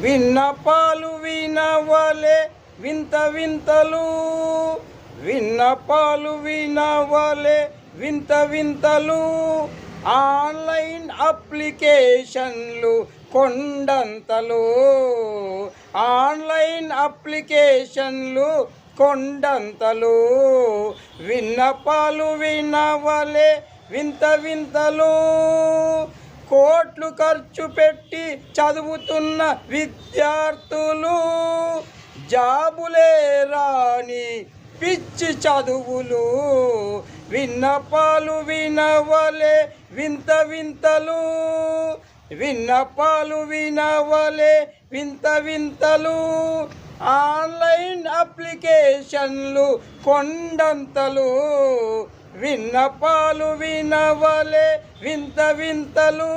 విన్నపాలు వినవలే వింత వింతలు. విన్నపాలు వినవలే వింత వింతలు. ఆన్లైన్ అప్లికేషన్లు కొండంతలు. ఆన్లైన్ అప్లికేషన్లు కొండంతలు. విన్నపాలు వినవలే వింత వింతలు. కోట్లు ఖర్చు పెట్టి చదువుతున్న విద్యార్థులు జాబులే రాని పిచ్చి చదువులు విన్నపాలు వినవలే వింత వింతలు విన్నపాలు వినవలే వింత వింతలు ఆన్లైన్ అప్లికేషన్లు కొండంతలు విన్నపాలు వినవలే వింత వింతలు.